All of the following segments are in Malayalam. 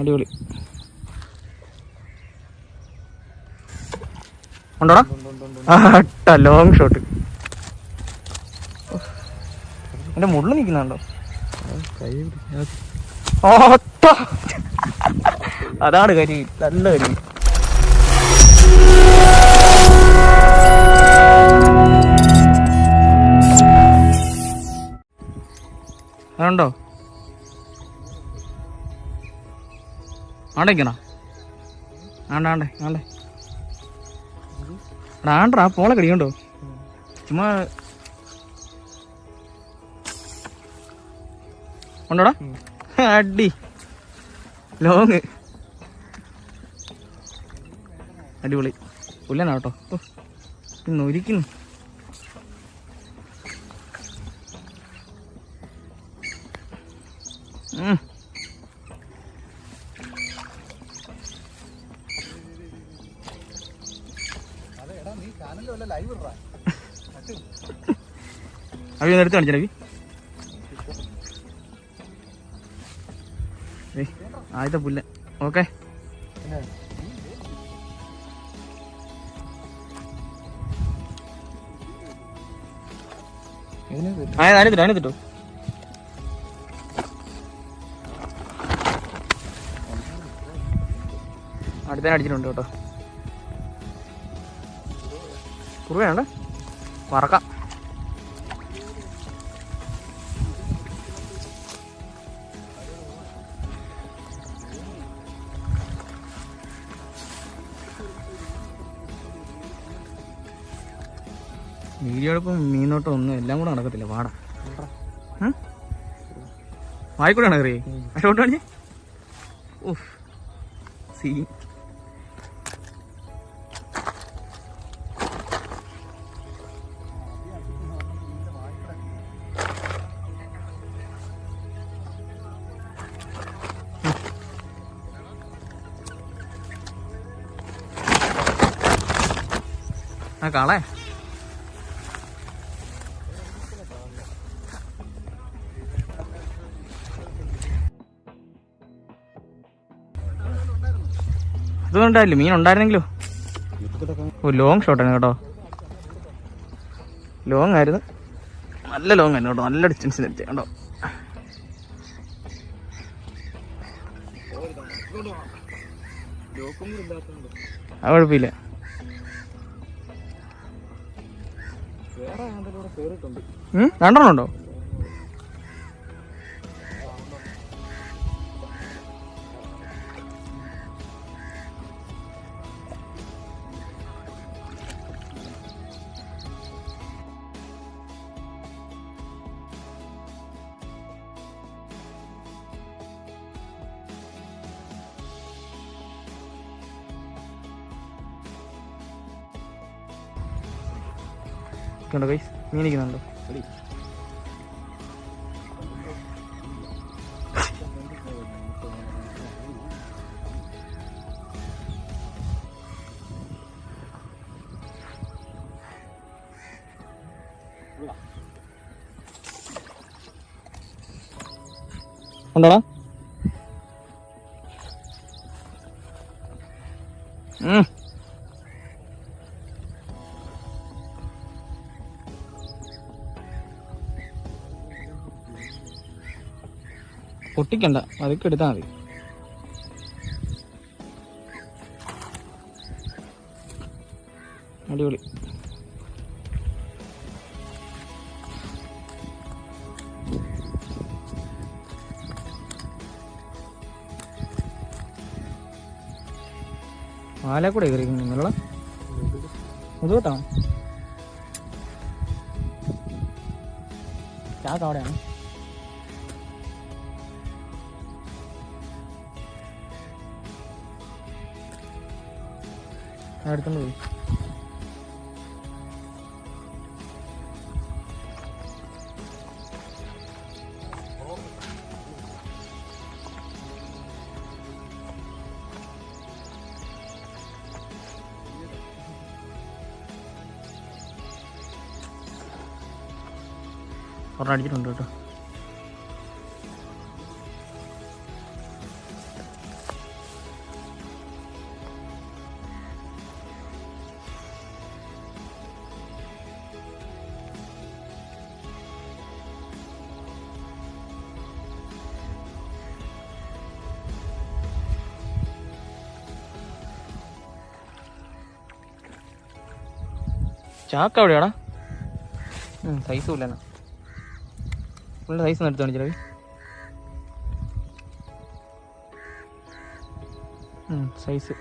അടിപൊളി. ഉണ്ടോടാ? ആട്ട ലോങ് ഷോട്ട് എന്റെ മുള്ളു നിൽക്കുന്നുണ്ടോ? ഓട്ട അതാണ് കരി നല്ല കരി. അതുണ്ടോ? ആണ്ടേക്കണോ ആണ്ട ആണ്ടേ ആണ്ടേ. എടാ ആണ്ടടാ പോളെ കടിക്കണ്ടോ ചുമ്മാ. ഉണ്ടോടാ? അടി. ലോങ്. അടിപൊളി. പുല്ലനാട്ടോ ഇന്ന് ഒരിക്കുന്നു. ഒന്ന് എടുത്ത് കാണിച്ചു അഭി ആദ്യത്തെ പുല്ല്. ഓക്കെ. അതിനെത്തിട്ടോ അതിനെത്തിട്ടോ അടിച്ചിട്ടുണ്ട് കേട്ടോ. കുറുവയാണ്ട് വറക്കാം വീഡിയോ എടുപ്പും മീനോട്ടം ഒന്നും എല്ലാം കൂടെ നടക്കത്തില്ല. പാടാ ഉം? വായിക്കൂടെ കയറി അതിലോട്ട് കാണിച്ചേ ഉഫ്. സീ കാളേ. ഇതൊന്നും ഉണ്ടായില്ല മീൻ ഉണ്ടായിരുന്നെങ്കിലോ? ഓ ലോങ് ഷോട്ടാണ് കേട്ടോ. ലോങ് ആയിരുന്നു. നല്ല ലോങ് ആയിരുന്നു കേട്ടോ. നല്ല ഡിസ്റ്റൻസ് നിർത്തി കേട്ടോ അത് കുഴപ്പമില്ല. രണ്ടെണ്ണം ഉണ്ടോ? കണ്ടോ കൈസ് മീൻ നിൽക്കുന്നുണ്ടോ ഉണ്ടോടാ പൊട്ടിക്കണ്ട. അതൊക്കെ എടുത്താൽ മതി. അടിപൊളി. പാലാ കൂടെ കയറിയിരിക്കുന്നു നിങ്ങളെ മുതുകത്താണോ? ചാക്ക് അവിടെയാണ്? എടുത്തോണ്ട് പോയി. ഒരെണ്ണം അടിച്ചിട്ടുണ്ട് കേട്ടോ. ചാക്ക എവിടെയാടാ സൈസും ഇല്ല സൈസ് ഒന്ന് എടുത്തു കാണിച്ചു സൈസ്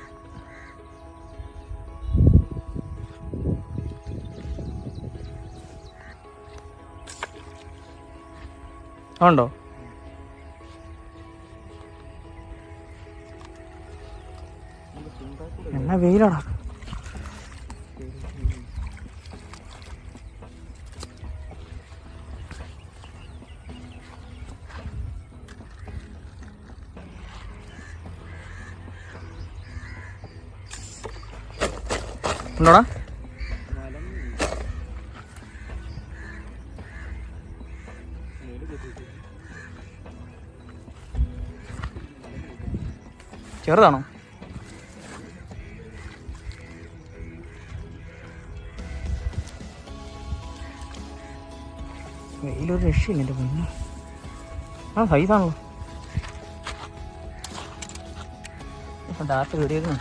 ഉണ്ടോ? എന്നാ വെയിലാടാ. ഉണ്ടോടാ? ചെറുതാണോ? വെയിലൊരു രക്ഷയില്ല എന്റെ പൊന്നു. ആ സൈസാണല്ലോ ഡാറ്റ റെഡിയാക്കുന്നു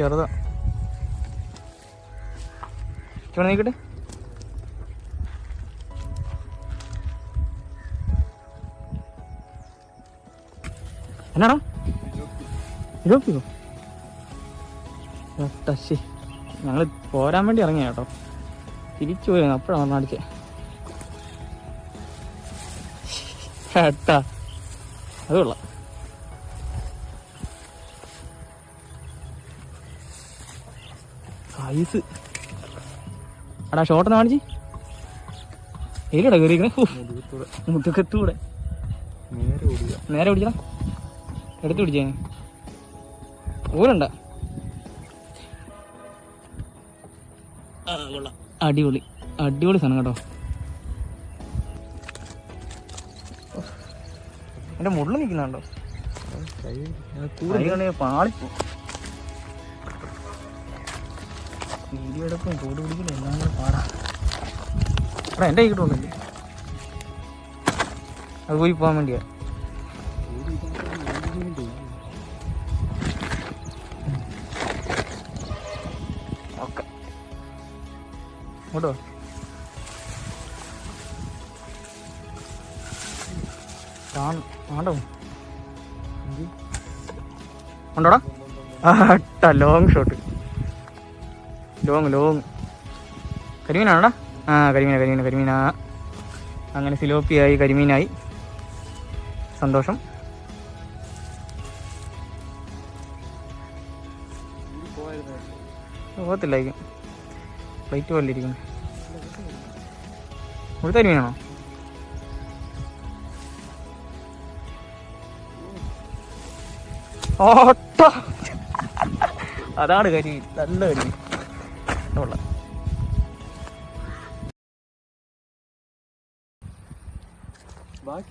ചെറുതാ ചുവണ നീക്കട്ടെ എന്നാടാ? ഇരുപത്തിയോ ടച്ച് ഞങ്ങൾ പോരാൻ വേണ്ടി ഇറങ്ങിയ കേട്ടോ. തിരിച്ചു പോയി അപ്പോഴാണ് അടിച്ചേ കേട്ടാ സൈസ് അടാ ഷോട്ട് കാണിച്ച്. ഏലടാ കയറിയിരിക്കണേ മുതുക്കത്തൂടെ നേരെ പിടിച്ചടാ എടുത്ത് പിടിച്ചേ. ഊരുണ്ട അടിപൊളി. അടിപൊളി സാധനം കേട്ടോ. എന്റെ മുള്ളിൽ നിൽക്കുന്നുണ്ടോ? പാളിപ്പോ. വീഡിയോ എടുപ്പും കൂട് എല്ലാം കൂടെ പാടാ. എടാ എന്റെ കൈ അത് പോയി പോകാൻ വേണ്ടിയാ. ഓക്കെ. ഇങ്ങോട്ടോ. ഉണ്ടോടാ? ആട്ട ലോങ് ഷോട്ട് ലോങ് ലോങ് കരിമീനാണോടാ? ആ കരിമീന കരിമീന കരിമീന. അങ്ങനെ സിലോപ്പിയായി കരിമീനായി. സന്തോഷം. പോകത്തില്ലായിരിക്കും. ഫ്ലൈറ്റ് പോലെ ഇരിക്കുന്നു. ഇവിടുത്തെ കരിമീനാണോ? ഓട്ടോ അതാണ് കരിമീൻ. നല്ല കരിമീൻ.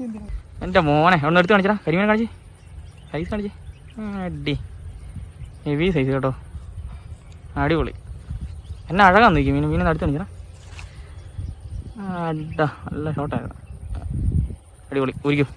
എന്തിനാ എന്റെ മോനെ ഒന്ന് എടുത്ത് കാണിച്ചടാ. കരിമീനെ കാണിച്ചേ. സൈസ് കാണിച്ചേ. അടി. ഹെവി സൈസ് കേട്ടോ. അടിപൊളി. എന്നെ അഴകാന്ന് നിൽക്കും മീൻ മീനെ അടുത്ത് കാണിച്ചാ അടാ അഡാ നല്ല ഷോട്ടായിരുന്നു അടിപൊളി. ഊരിക്കും.